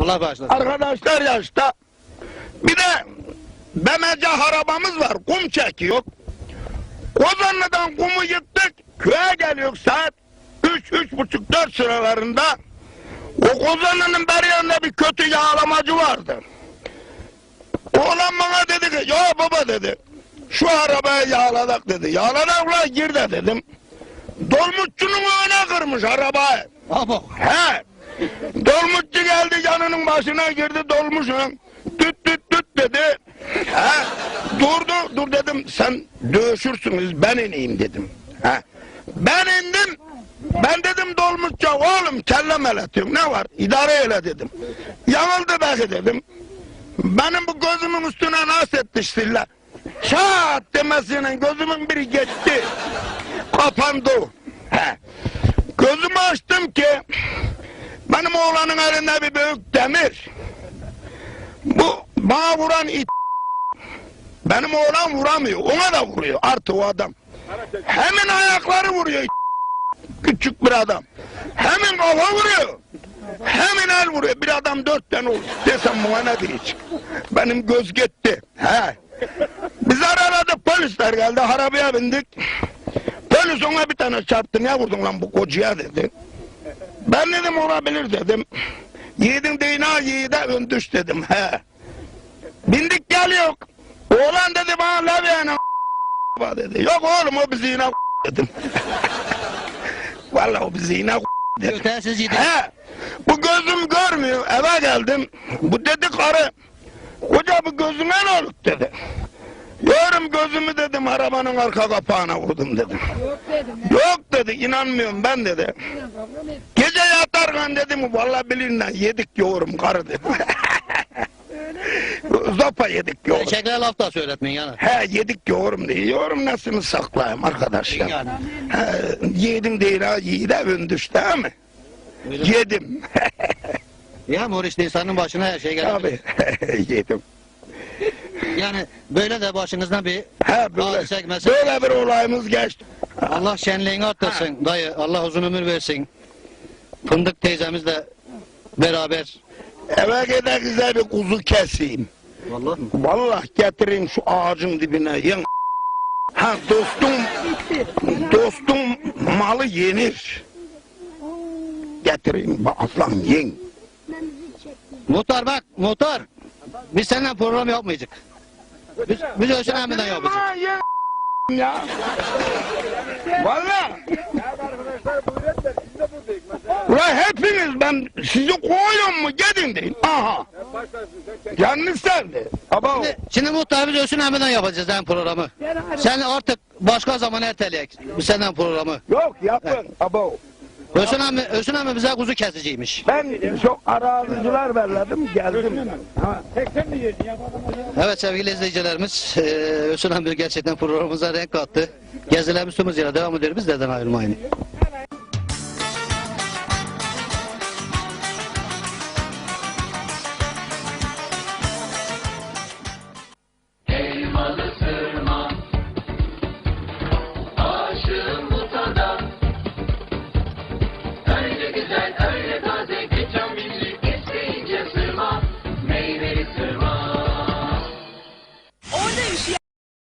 Allah bağışlasın. Arkadaşlar yaşta. Bir de BMC arabamız var. Kum çekiyor. Kozanlı'dan kumu yıktık. Köye geliyor saat 3, üç buçuk, dört sıralarında. O Kozanlı'nın beri yanında bir kötü yağlamacı vardı. Oğlan bana dedi ki, ya baba dedi. Şu arabayı yağladık dedi. Yağladık ulan gir de dedim. Dolmuşçunun önüne kırmış arabayı. Abo. He. Yanının başına girdi dolmuşun. Tüt tüt tüt dedi. He. Durdu. Dur dedim sen dövüşürsünüz ben ineyim dedim. He. Ben indim. Ben dedim dolmuşça oğlum kellem eletiyorum ne var idare eyle dedim. Yanıldı belki dedim. Benim bu gözümün üstüne nasıl etmiştirler. Çat demesiyle gözümün biri geçti. Kapandı. He. Gözümü açtım ki oğlanın elinde bir büyük demir. Bu bana vuran it benim oğlan vuramıyor. Ona da vuruyor artı o adam. Hemen ayakları vuruyor. Küçük bir adam. Hemen kafa vuruyor. Hemen el vuruyor. Bir adam dört tane. Desem buna ne diyecek? Benim göz gitti. He. Biz arada polisler geldi. Arabaya bindik. Polis ona bir tane çarptı. Ne vurdun lan bu kocaya dedi. Ben dedim olabilir dedim. Yiğidin değneği yiğide ön düş dedim. He. Bindik geliyor. Oğlan dedi bana levyeğine dedi. Yok oğlum o bizi yine dedim. Vallahi o bizi yine dedi. Ötesiz yedi. He. Bu gözüm görmüyor. Eve geldim. Bu dedi karı. Koca bu gözüme ne olur dedi. Yorum gözümü dedim arabanın arka kapağına vurdum dedim. Yok dedi inanmıyorum ben dedi. Gece yatarken dedim vallahi bilinle yedik yoğurum karı dedi. Zopa yedik yoğurum. Erkekler laf da söyletmeyin yani. He yedik yoğurum diye. Yoğurum nasıl saklayayım arkadaşlar. Yani. He, yedim değil ha yiğide öndüş değil mi? Öyle. Yedim. Ya Moris insanın başına her şey gelir. Abi yedim. Yani böyle de başınızdan bir He böyle, böyle bir olayımız geçti. Allah şenliğini arttırsın dayı. Allah uzun ömür versin. Fındık teyzemizle beraber. Eve gider güzel bir kuzu keseyim. Vallahi mi? Vallahi getireyim şu ağacın dibine. Yen. Ha dostum, dostum malı yenir. Getireyim bak aslan yen. Muhtar bak muhtar. Biz seninle program yapmayacak. Biz, biz Özcan Ahmet'den yen ya. Vallahi. Ulan hepiniz ben sizi koyuyorum mu gidin deyin. Aha. Yanlış sevdi. Ama Şimdi, şimdi muhtar biz Özcan Ahmet'den yapacağız yani programı. Sen artık başka zaman erteleyek. Biz senden programı. yok yapın. Abo. Özcan Ahmet, Özcan Ahmet bize kuzu kesiciymiş. Ben çok araziciler belledim geldim. Ha. Evet sevgili izleyicilerimiz, eee Özcan Ahmet gerçekten programımıza renk kattı. Gezilerimiz tüm hızıyla devam ediyor. Bizlerden ayrılmayın.